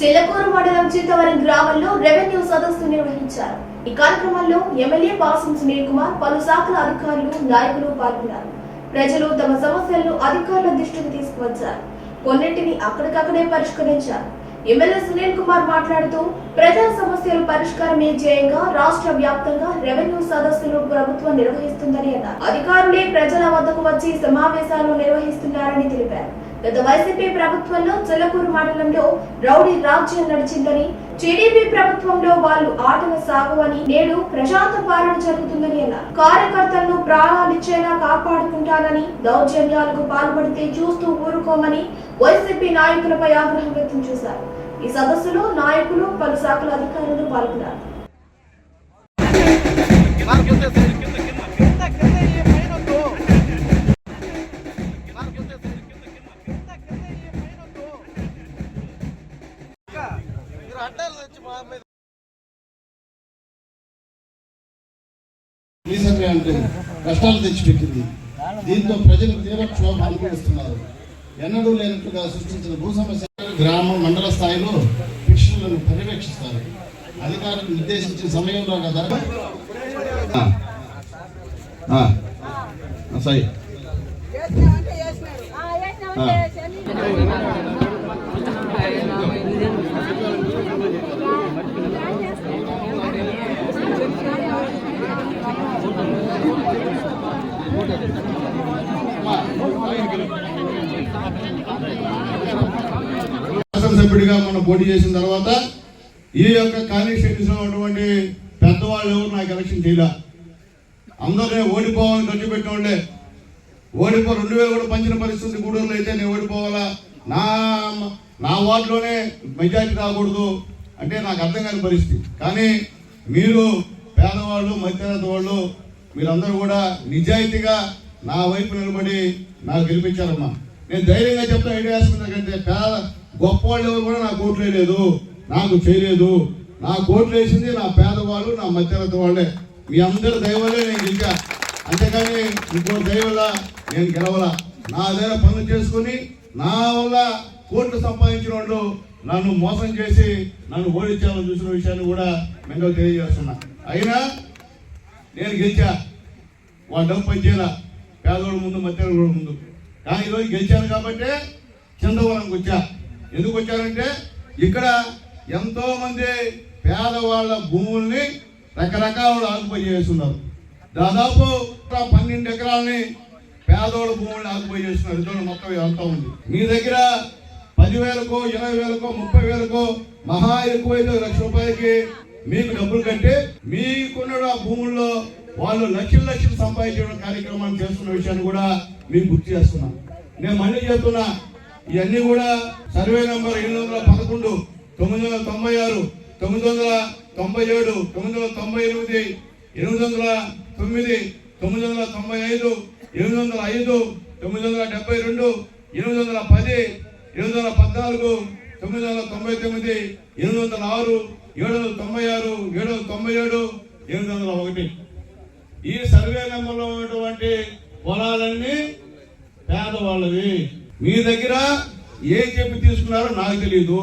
చిల్లకూరు మండలం చిత్తవరం గ్రామంలో రెవెన్యూ సదస్సు నిర్వహించారు. ఈ కార్యక్రమంలో ఎమ్మెల్యే పాసం సునీల్ కుమార్ పలు శాఖల అధికారులు నాయకులు పాల్గొన్నారు. ప్రజలు తమ సమస్యలను అధికారుల దృష్టికి తీసుకువచ్చారు. కొన్నింటిని అక్కడికక్కడే పరిష్కరించారు. ఎమ్మెల్యే సునీల్ కుమార్ మాట్లాడుతూ ప్రజా సమస్యల పరిష్కారమే ధ్యేయంగా రాష్ట్ర వ్యాప్తంగా రెవెన్యూ సదస్సులు ప్రభుత్వం నిర్వహిస్తుందని అన్నారు. అధికారులే ప్రజల వద్దకు వచ్చి సమావేశాలు నిర్వహిస్తున్నారని తెలిపారు. గత వైసీపీ ప్రభుత్వంలో చిల్లకూరు మండలంలో రౌడీ రాజ్యం నడిచిందని టీడీపీ ప్రభుత్వంలో వాళ్ళు ఆటలు అని నేడు ప్రశాంత పాలన జరుగుతుందని అన్నారు. కార్యకర్తలను ప్రాణాలిచ్చేలా కాపాడుకుంటానని దౌర్జన్యాలకు పాల్పడితే చూస్తూ ఊరుకోమని వైసీపీ నాయకులపై ఆగ్రహం వ్యక్తం చేశారు. ఈ సదస్సులో నాయకులు పలు శాఖల అధికారులు పాల్గొన్నారు. రీసెంట్గా అంటే కష్టాలు తెచ్చిపెట్టింది. దీంతో ప్రజలు తీవ్ర క్షోభ అనుభవిస్తున్నారు. ఎన్నడూ లేనట్టుగా సృష్టించిన భూ సమస్య గ్రామ మండల స్థాయిలో ఫిక్షన్లను పర్యవేక్షిస్తారు. అధికారులకు నిర్దేశించిన సమయంలో కదా ఆ. శాసనసభ్యుడిగా మనం పోటీ చేసిన తర్వాత ఈ యొక్క కాన్స్టిట్యూన్స్ ఉన్నటువంటి పెద్దవాళ్ళు ఎవరు నాకు ఎలక్షన్ చేయలే. అందరూ ఓడిపోవాలని ఖర్చు పెట్టినోళ్ళే. ఓడిపో రెండు వేలు కూడా పంచిన పరిస్థితి గూడూరులో అయితే నేను ఓడిపోవాలా? నా నా వార్డులోనే మెజార్టీ రాకూడదు అంటే నాకు అర్థం కాని పరిస్థితి. కానీ మీరు పేదవాళ్ళు మధ్యతరగతి వాళ్ళు మీరందరూ కూడా నిజాయితీగా నా వైపు నిలబడి నాకు గెలిపించారమ్మా. నేను ధైర్యంగా చెప్తా ఐడియా కంటే పేద గొప్ప వాళ్ళు ఎవరు కూడా నాకు ఓట్లు వేయలేదు నాకు చేయలేదు. నా కోట్లు వేసింది నా పేదవాళ్ళు నా మధ్యతరగతి వాళ్ళే. మీ అందరి దైవలే నేను గెలిచా. అంతేకాని ఇంకో దయవల్ల నేను గెలవలా. నా దగ్గర పనులు చేసుకుని నా వల్ల కోట్లు సంపాదించిన వాళ్ళు నన్ను మోసం చేసి నన్ను ఓడించాలని చూసిన విషయాన్ని కూడా మెంగల్ తెలియజేస్తున్నా. అయినా నేను గెలిచా. వాళ్ళ డబ్బు పనిచేయాల పేదవాళ్ళ ముందు మధ్యవాళ్ళ ముందు. కానీ ఈరోజు గెలిచాను కాబట్టి చందవరంకి వచ్చా. ఎందుకు వచ్చానంటే ఇక్కడ ఎంతోమంది పేదవాళ్ళ భూముల్ని రకరకాల ఆకుపై చేస్తున్నారు. దాదాపు పన్నెండు ఎకరాలని పేదోళ్ళ భూముల్ని ఆకుపై చేస్తున్నారు. ఇదో మొత్తం అంతా ఉంది. మీ దగ్గర పదివేలకో ఇరవై వేలకో ముప్పై వేలకో మహా ఎక్కువైతే లక్ష రూపాయలకి మీకు డబ్బులు కంటే మీకున్న భూముల్లో వాళ్ళు లక్షల లక్షలు సంపాదించడం కార్యక్రమాలు చేస్తున్న విషయాన్ని కూడా మీకు గుర్తు చేస్తున్నా. నేను మళ్ళీ చెప్తున్నా ఇవన్నీ కూడా సర్వే నంబర్ ఎనిమిది వందల పదకొండు తొమ్మిది వందల తొంభై ఆరు తొమ్మిది వందల తొంభై ఏడు తొమ్మిది వందల తొంభై ఎనిమిది ఎనిమిది వందల తొమ్మిది తొమ్మిది వందల తొంభై ఐదు ఎనిమిది వందల ఐదు తొమ్మిది వందల డెబ్బై రెండు ఎనిమిది వందల పది ఎనిమిది వందల పద్నాలుగు తొమ్మిది వందల తొంభై తొమ్మిది ఎనిమిది వందల ఆరు ఏడు వందల తొంభై ఆరు ఏడు వందల తొంభై ఏడు ఎనిమిది వందల ఒకటి. ఈ సర్వే నెంబర్లో ఉన్నటువంటి పొలాలన్నీ పేదవాళ్ళవి. మీ దగ్గర ఏం చెప్పి తీసుకున్నారో నాకు తెలియదు